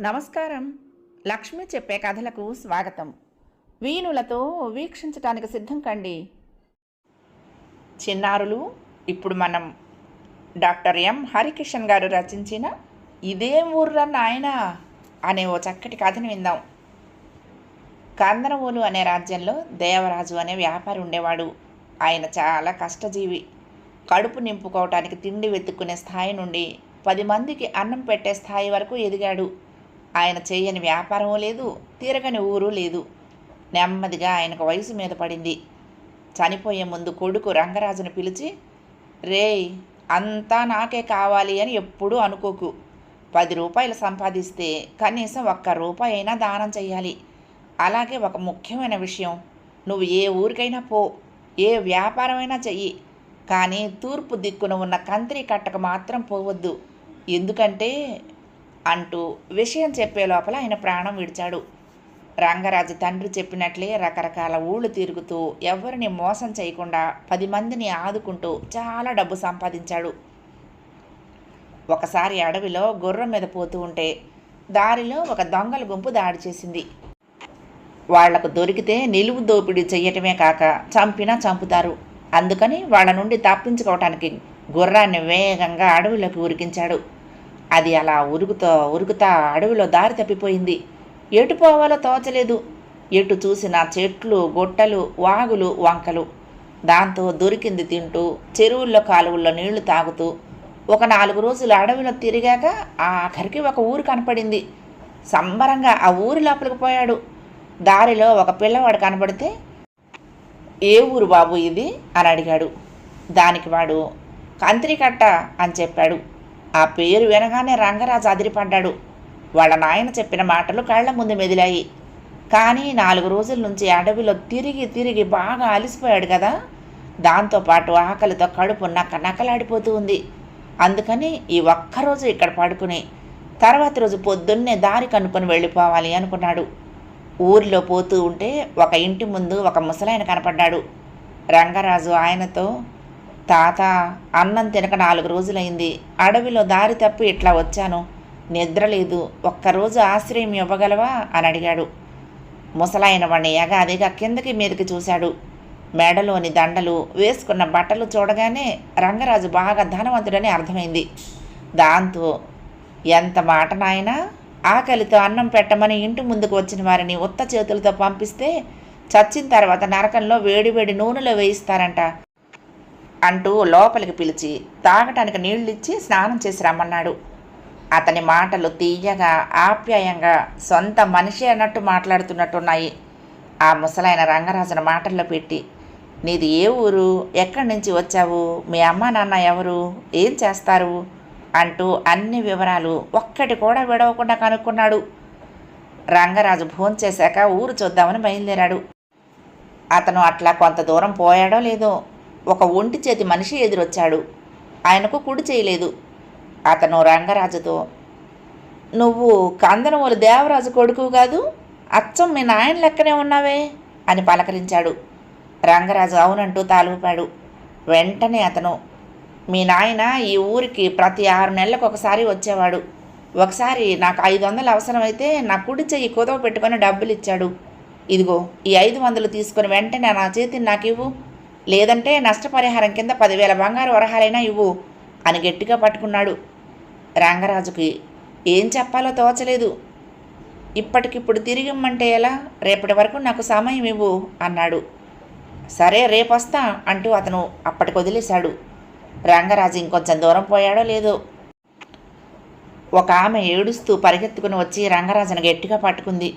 నమస్కారం. లక్ష్మి చెప్పే కథలకు స్వాగతం. వీణులతో వీక్షించటానికి సిద్ధం కండి. చిన్నారులు ఇప్పుడు మనం డాక్టర్ ఎం. హరికిషన్ గారు రచించిన ఇదేం ఊర్రా నాయన అనే ఓ చక్కటి కథను విందాం. కందనవోలు అనే రాజ్యంలో దేవరాజు అనే వ్యాపారి ఉండేవాడు. ఆయన చాలా కష్టజీవి. కడుపు నింపుకోవటానికి తిండి వెతుక్కునే స్థాయి నుండి పది మందికి అన్నం పెట్టే స్థాయి వరకు ఎదిగాడు. ఆయన చేయని వ్యాపారమూ లేదు తీరగని ఊరు లేదు. నెమ్మదిగా ఆయనకు వయసు మీద పడింది. చనిపోయే ముందు కొడుకు రంగరాజును పిలిచి రేయ్ అంతా నాకే కావాలి అని ఎప్పుడూ అనుకోకు. పది రూపాయలు సంపాదిస్తే కనీసం ఒక్క రూపాయి అయినా దానం చేయాలి అలాగే ఒక ముఖ్యమైన విషయం నువ్వు ఏ ఊరికైనా పో ఏ వ్యాపారమైనా చెయ్యి. కానీ తూర్పు దిక్కున ఉన్న కంత్రి కట్టకు మాత్రం పోవద్దు. ఎందుకంటే అంటూ విషయం చెప్పే లోపల ఆయన ప్రాణం విడిచాడు. రంగరాజు తండ్రి చెప్పినట్లే రకరకాల ఊళ్ళు తిరుగుతూ ఎవరిని మోసం చేయకుండా పది మందిని ఆదుకుంటూ చాలా డబ్బు సంపాదించాడు. ఒకసారి అడవిలో గుర్రం మీద పోతూ ఉంటే దారిలో ఒక దొంగల గుంపు దాడి చేసింది. వాళ్ళకు దొరికితే నిలువు దోపిడీ చెయ్యటమే కాక చంపినా చంపుతారు. అందుకని వాళ్ళ నుండి తప్పించుకోవటానికి గుర్రాన్ని వేగంగా అడవిలోకి ఉరికించాడు. అది అలా ఉరుకుతో ఉరుకుతా అడవిలో దారి తప్పిపోయింది. ఎటు పోవాలో తోచలేదు. ఎటు చూసిన చెట్లు గుట్టలు వాగులు వంకలు. దాంతో దొరికింది తింటూ చెరువుల్లో కాలువల్లో నీళ్ళు తాగుతూ. ఒక నాలుగు రోజులు అడవిలో తిరిగాక ఆఖరికి ఒక ఊరు కనపడింది. సంబరంగా ఆ ఊరి లోపలికి పోయాడు. దారిలో ఒక పిల్లవాడు కనబడితే ఏ ఊరు బాబు ఇది? అని అడిగాడు. దానికి వాడు కంత్రికట్ట అని చెప్పాడు. ఆ పేరు వినగానే రంగరాజు అదిరిపడ్డాడు. వాళ్ళ నాయన చెప్పిన మాటలు కళ్ళ ముందు మెదిలాయి. కానీ నాలుగు రోజుల నుంచి అడవిలో తిరిగి తిరిగి బాగా అలసిపోయాడు కదా. దాంతోపాటు ఆకలితో కడుపు నక్క నక్కలాడిపోతూ ఉంది. అందుకని ఈ ఒక్కరోజు ఇక్కడ పడుకుని తర్వాత రోజు పొద్దున్నే దారి కనుక్కొని వెళ్ళిపోవాలి అనుకున్నాడు. ఊరిలో పోతూ ఉంటే ఒక ఇంటి ముందు ఒక ముసలాయన కనపడ్డాడు. రంగరాజు ఆయనతో తాత అన్నం తినక నాలుగు రోజులైంది. అడవిలో దారి తప్పి ఇట్లా వచ్చాను. నిద్ర లేదు. ఒక్కరోజు ఆశ్రయం ఇవ్వగలవా? అని అడిగాడు. ముసలాయన వాణ్ణి ఎగాదిగా కిందకి మీదకి చూశాడు. మెడలోని దండలు వేసుకున్న బట్టలు చూడగానే రంగరాజు బాగా ధనవంతుడని అర్థమైంది. దాంతో ఎంత మాట నాయనా! ఆకలితో అన్నం పెట్టమని ఇంటి ముందుకు వచ్చిన వారిని ఉత్త చేతులతో పంపిస్తే చచ్చిన తర్వాత నరకంలో వేడివేడి నూనెలో వేయిస్తారంట. అంటూ లోపలికి పిలిచి తాగటానికి నీళ్ళిచ్చి స్నానం చేసి రమ్మన్నాడు. అతని మాటలు తీయగా ఆప్యాయంగా సొంత మనిషి అన్నట్టు మాట్లాడుతున్నట్టున్నాయి. ఆ ముసలైన రంగరాజును మాటల్లో పెట్టి నీది ఏ ఊరు? ఎక్కడి నుంచి వచ్చావు? మీ అమ్మ నాన్న ఎవరు? ఏం చేస్తారు? అంటూ అన్ని వివరాలు ఒక్కటి కూడా విడవకుండా కనుక్కున్నాడు. రంగరాజు భోంచేశాక ఊరు చూద్దామని బయలుదేరాడు. అతను అట్లా కొంత దూరం పోయాడో లేదో ఒక ఒంటి చేతి మనిషి ఎదురొచ్చాడు. ఆయనకు కుడి చేయలేదు అతను రంగరాజుతో నువ్వు కందనమూలి దేవరాజు కొడుకు కాదు? అచ్చం మీ నాయన లెక్కనే ఉన్నావే? అని పలకరించాడు. రంగరాజు అవునంటూ తాలూపాడు వెంటనే అతను మీ నాయన ఈ ఊరికి ప్రతి ఆరు నెలలకు ఒకసారి వచ్చేవాడు. ఒకసారి నాకు ఐదు వందలు అవసరమైతే నా కుడి చెయ్యి కుదవ పెట్టుకొని డబ్బులు ఇచ్చాడు ఇదిగో ఈ ఐదు వందలు తీసుకొని వెంటనే నా చేతిని నాకు ఇవ్వు లేదంటే నష్టపరిహారం కింద పదివేల బంగారు వరహాలైనా ఇవ్వు అని గట్టిగా పట్టుకున్నాడు రంగరాజుకి. ఏం చెప్పాలో తోచలేదు. ఇప్పటికిప్పుడు తిరిగిమ్మంటే ఎలా? రేపటి వరకు నాకు సమయం ఇవ్వు అన్నాడు. సరే రేపొస్తా అంటూ అతను అప్పటికి వదిలేశాడు. రంగరాజు ఇంకొంచెం దూరం పోయాడో లేదో? ఒక ఆమె ఏడుస్తూ పరిగెత్తుకుని వచ్చి రంగరాజును గట్టిగా పట్టుకుంది.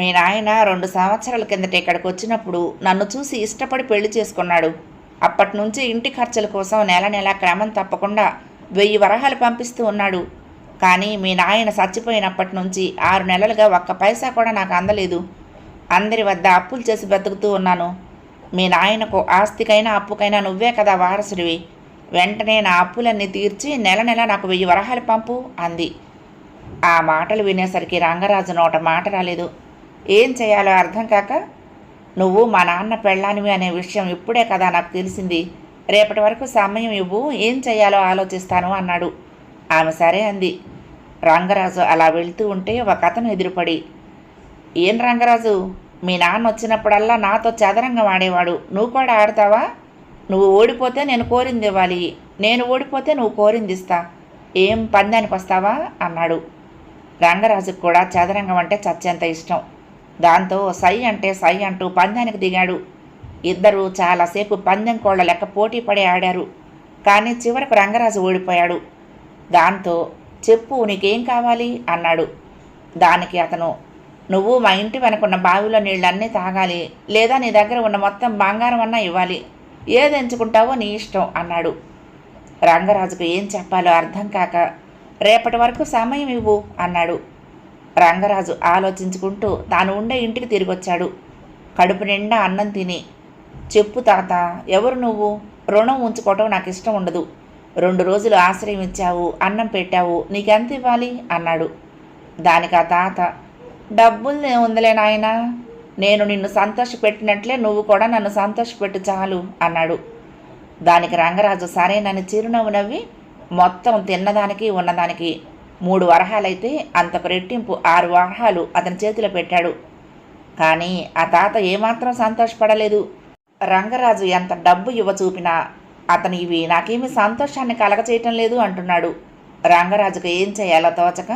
మీ నాయన రెండు సంవత్సరాల కిందట ఇక్కడికి వచ్చినప్పుడు నన్ను చూసి ఇష్టపడి పెళ్ళి చేసుకున్నాడు. అప్పటి నుంచి ఇంటి ఖర్చుల కోసం నెల నెల క్రమం తప్పకుండా వెయ్యి వరహాలు పంపిస్తూ ఉన్నాడు. కానీ మీ నాయన చచ్చిపోయినప్పటి నుంచి ఆరు నెలలుగా ఒక్క పైసా కూడా నాకు అందలేదు. అందరి వద్ద అప్పులు చేసి బతుకుతూ ఉన్నాను. మీ నాయనకు ఆస్తికైనా అప్పుకైనా నువ్వే కదా వారసుడివి. వెంటనే నా అప్పులన్నీ తీర్చి నెల నెల నాకు వెయ్యి వరహాలు పంపు అంది. ఆ మాటలు వినేసరికి రంగరాజు నోట మాట రాలేదు. ఏం చేయాలో అర్థం కాక నువ్వు మా నాన్న పెళ్ళానివి అనే విషయం ఇప్పుడే కదా నాకు తెలిసింది. రేపటి వరకు సమయం ఇవ్వు ఏం చేయాలో ఆలోచిస్తాను అన్నాడు. ఆమె సరే అంది. రంగరాజు అలా వెళ్తూ ఉంటే ఒక అతను ఎదురుపడి ఏం రంగరాజు మీ నాన్న వచ్చినప్పుడల్లా నాతో చదరంగం ఆడేవాడు. నువ్వు కూడా ఆడతావా? నువ్వు ఓడిపోతే నేను కోరింది ఇవ్వాలి. నేను ఓడిపోతే నువ్వు కోరింది ఇస్తా. ఏం పందానికి వస్తావా అన్నాడు. రంగరాజుకు కూడా చదరంగం అంటే చచ్చేంత ఇష్టం. దాంతో సై అంటే సై అంటూ పందానికి దిగాడు. ఇద్దరు చాలాసేపు పందెం కోళ్ళ లెక్క పోటీ పడి ఆడారు. కానీ చివరకు రంగరాజు ఓడిపోయాడు. దాంతో చెప్పు నీకేం కావాలి? అన్నాడు. దానికి అతను నువ్వు మా ఇంటి వెనకున్న బావిలో నీళ్ళన్నీ తాగాలి లేదా నీ దగ్గర ఉన్న మొత్తం బంగారం అన్నా ఇవ్వాలి. ఏది ఎంచుకుంటావో నీ ఇష్టం అన్నాడు. రంగరాజుకు ఏం చెప్పాలో అర్థం కాక రేపటి వరకు సమయం ఇవ్వు అన్నాడు. రంగరాజు ఆలోచించుకుంటూ తాను ఉండే ఇంటికి తిరిగొచ్చాడు. కడుపు నిండా అన్నం తిని చెప్పు తాత ఎవరు నువ్వు? రుణం ఉంచుకోవటం నాకు ఇష్టం ఉండదు. రెండు రోజులు ఆశ్రయం ఇచ్చావు అన్నం పెట్టావు నీకెంత ఇవ్వాలి? అన్నాడు. దానికి ఆ తాత డబ్బులు ఉందిలే నాయనా. నేను నిన్ను సంతోషపెట్టినట్లే నువ్వు కూడా నన్ను సంతోషపెట్టు చాలు అన్నాడు. దానికి రంగరాజు సరేనని చిరునవ్వు నవ్వి మొత్తం తిన్నదానికి ఉన్నదానికి మూడు వరహాలైతే అంతకు రెట్టింపు ఆరు వరహాలు అతని చేతిలో పెట్టాడు. కానీ ఆ తాత ఏమాత్రం సంతోషపడలేదు. రంగరాజు ఎంత డబ్బు ఇవ్వ చూపినా అతను ఇవి నాకేమీ సంతోషాన్ని కలగచేయటం లేదు అంటున్నాడు. రంగరాజుకు ఏం చేయాలో తోచక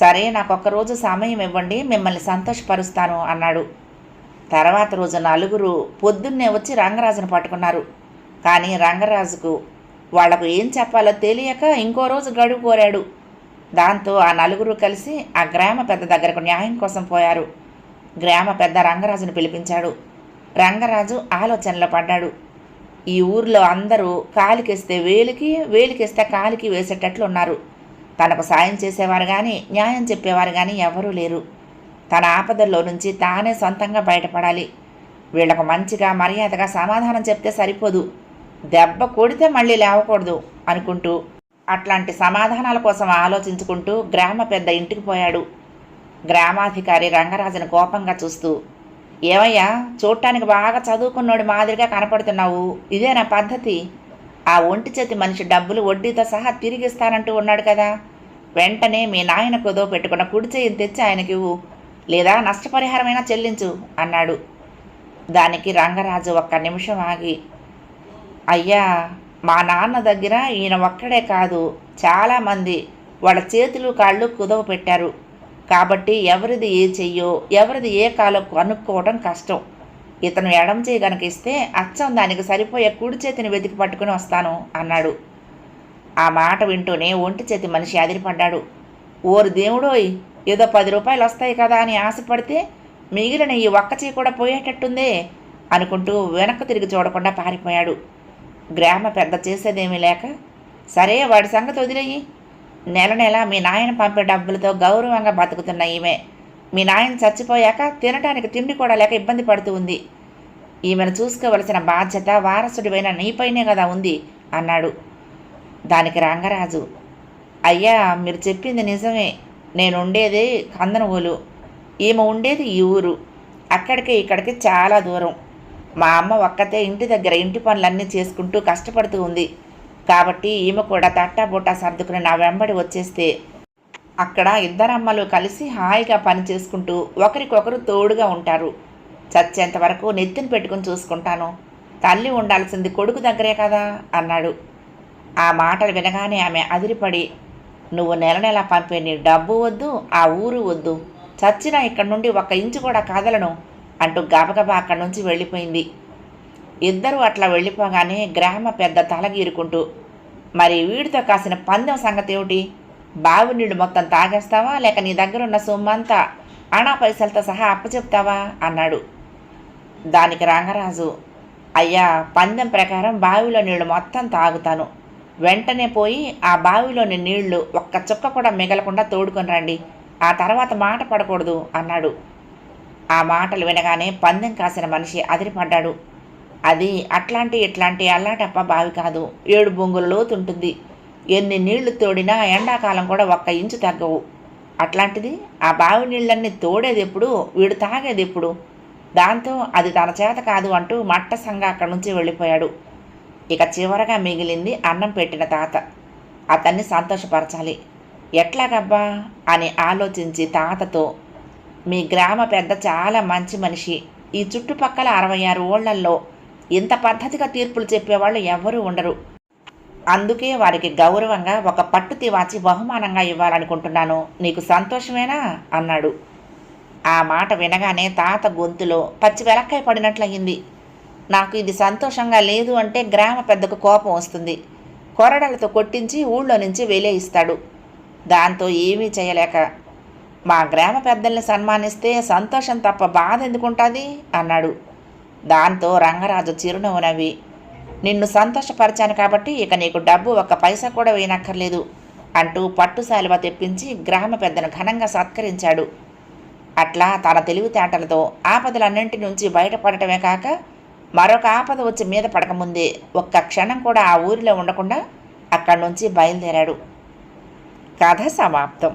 సరే నాకు ఒక్క రోజు సమయం ఇవ్వండి మిమ్మల్ని సంతోషపరుస్తాను అన్నాడు. తర్వాత రోజు నలుగురు పొద్దున్నే వచ్చి రంగరాజును పట్టుకున్నారు. కానీ రంగరాజుకు వాళ్ళకు ఏం చెప్పాలో తెలియక ఇంకో రోజు గడువు కోరాడు. దాంతో ఆ నలుగురు కలిసి ఆ గ్రామ పెద్ద దగ్గరకు న్యాయం కోసం పోయారు. గ్రామ పెద్ద రంగరాజును పిలిపించాడు. రంగరాజు ఆలోచనలో పడ్డాడు. ఈ ఊర్లో అందరూ కాలికేస్తే వేలికి వేలికేస్తే కాలికి వేసేటట్లు ఉన్నారు తనకు సాయం చేసేవారు కానీ న్యాయం చెప్పేవారు కానీ ఎవరూ లేరు. తన ఆపదల్లో నుంచి తానే సొంతంగా బయటపడాలి. వీళ్ళకు మంచిగా మర్యాదగా సమాధానం చెప్తే సరిపోదు. దెబ్బ కొడితే మళ్ళీ లేవకూడదు అనుకుంటూ అట్లాంటి సమాధానాల కోసం ఆలోచించుకుంటూ గ్రామ పెద్ద ఇంటికి పోయాడు. గ్రామాధికారి రంగరాజును కోపంగా చూస్తూ ఏమయ్యా చూడటానికి బాగా చదువుకున్నోడి మాదిరిగా కనపడుతున్నావు. ఇదే నా పద్ధతి? ఆ ఒంటి చేతి మనిషి డబ్బులు వడ్డీతో సహా తిరిగిస్తానంటూ ఉన్నాడు కదా. వెంటనే మీ నాయన కుదో పెట్టుకున్న కుడి చేయిని తెచ్చి ఆయనకివ్వు లేదా నష్టపరిహారమైనా చెల్లించు అన్నాడు. దానికి రంగరాజు ఒక్క నిమిషం ఆగి అయ్యా మా నాన్న దగ్గర ఈయన ఒక్కడే కాదు చాలామంది వాళ్ళ చేతులు కాళ్ళు కుదవ పెట్టారు. కాబట్టి ఎవరిది ఏ చెయ్యో ఎవరిది ఏ కాలో కనుక్కోవడం కష్టం. ఇతను ఎడం చేయి గనక ఇస్తే అచ్చం దానికి సరిపోయే కుడి చేతిని వెతికి పట్టుకుని వస్తాను అన్నాడు. ఆ మాట వింటూనే ఒంటి చేతి మనిషి అదిరిపడ్డాడు. ఓరు దేవుడోయ్ ఏదో పది రూపాయలు వస్తాయి కదా అని ఆశపడితే మిగిలిన ఈ ఒక్క చేయి కూడా పోయేటట్టుందే అనుకుంటూ వెనక్కు తిరిగి చూడకుండా పారిపోయాడు. గ్రామ పెద్ద చేసేదేమీ లేక సరే వాడి సంగతి వదిలేయి. నెల నెల మీ నాయన పంపే డబ్బులతో గౌరవంగా బతుకుతున్న ఈమె. మీ నాయన చచ్చిపోయాక తినటానికి తిండి కూడా లేక ఇబ్బంది పడుతూ ఉంది. ఈమెను చూసుకోవలసిన బాధ్యత వారసుడివైన నీపైనే కదా ఉంది అన్నాడు. దానికి రంగరాజు అయ్యా మీరు చెప్పింది నిజమే. నేను ఉండేది కందనగోలు ఈమె ఉండేది ఈ ఊరు. అక్కడికి ఇక్కడికి చాలా దూరం. మా అమ్మ ఒక్కతే ఇంటి దగ్గర ఇంటి పనులన్నీ చేసుకుంటూ కష్టపడుతూ ఉంది. కాబట్టి ఈమె కూడా తట్టాబుట్టా సర్దుకుని నా వెంబడి వచ్చేస్తే అక్కడ ఇద్దరమ్మలు కలిసి హాయిగా పని చేసుకుంటూ ఒకరికొకరు తోడుగా ఉంటారు. చచ్చేంత వరకు నెత్తిని పెట్టుకుని చూసుకుంటాను. తల్లి ఉండాల్సింది కొడుకు దగ్గరే కదా అన్నాడు. ఆ మాటలు వినగానే ఆమె అదిరిపడి నువ్వు నెల నెల పంపే నీ డబ్బు వద్దు ఆ ఊరు వద్దు. చచ్చినా ఇక్కడి నుండి ఒక ఇంచు కూడా కదలను. అంటూ గబగబా అక్కడి నుంచి వెళ్ళిపోయింది. ఇద్దరు అట్లా వెళ్ళిపోగానే గ్రామ పెద్ద తలగీరుకుంటూ మరి వీడితో కాసిన పందెం సంగతి ఏమిటి? బావి నీళ్ళు మొత్తం తాగేస్తావా? లేక నీ దగ్గర ఉన్న సొమ్మంతా అణా పైసలతో సహా అప్పచెప్తావా? అన్నాడు. దానికి రంగరాజు అయ్యా పందెం ప్రకారం బావిలో నీళ్ళు మొత్తం తాగుతాను. వెంటనే పోయి ఆ బావిలోని నీళ్ళు ఒక్క చుక్క కూడా మిగలకుండా తోడుకొని రండి. ఆ తర్వాత మాట పడకూడదు అన్నాడు. ఆ మాటలు వినగానే పందెం కాసిన మనిషి అదిరిపడ్డాడు. అది అట్లాంటి ఇట్లాంటి అల్లాటప్ప బావి కాదు. ఏడు బొంగుల లోతుంటుంది ఎన్ని నీళ్ళు తోడినా ఎండాకాలం కూడా ఒక్క ఇంచు తగ్గవు. అట్లాంటిది ఆ బావి నీళ్ళన్నీ తోడేది ఎప్పుడు వీడు తాగేది ఎప్పుడు దాంతో అది తన చేత కాదు అంటూ మట్టసంగా అక్కడి నుంచి వెళ్ళిపోయాడు. ఇక చివరగా మిగిలింది అన్నం పెట్టిన తాత. అతన్ని సంతోషపరచాలి. ఎట్లాగబ్బా? అని ఆలోచించి తాతతో మీ గ్రామ పెద్ద చాలా మంచి మనిషి. ఈ చుట్టుపక్కల అరవై ఆరు ఊళ్ళల్లో ఇంత పద్ధతిగా తీర్పులు చెప్పేవాళ్ళు ఎవరూ ఉండరు. అందుకే వారికి గౌరవంగా ఒక పట్టు తివాచి బహుమానంగా ఇవ్వాలనుకుంటున్నాను. నీకు సంతోషమేనా? అన్నాడు. ఆ మాట వినగానే తాత గొంతులో పచ్చి వెలక్కాయ పడినట్లయింది. నాకు ఇది సంతోషంగా లేదు అంటే గ్రామ పెద్దకు కోపం వస్తుంది. కొరడలతో కొట్టించి ఊళ్ళో నుంచి వెలేయిస్తాడు దాంతో ఏమీ చేయలేక మా గ్రామ పెద్దల్ని సన్మానిస్తే సంతోషం తప్ప బాధ ఎందుకుంటుంది? అన్నాడు. దాంతో రంగరాజు చిరునవ్వు నవ్వి నిన్ను సంతోషపరిచాను కాబట్టి ఇక నీకు డబ్బు ఒక్క పైసా కూడా వేయనక్కర్లేదు అంటూ పట్టు శాలువ తెప్పించి గ్రామ పెద్దను ఘనంగా సత్కరించాడు. అట్లా తన తెలివితేటలతో ఆపదలన్నింటి నుంచి బయటపడటమే కాక మరొక ఆపద వచ్చి మీద పడకముందే ఒక్క క్షణం కూడా ఆ ఊరిలో ఉండకుండా అక్కడి నుంచి బయలుదేరాడు. కథ సమాప్తం.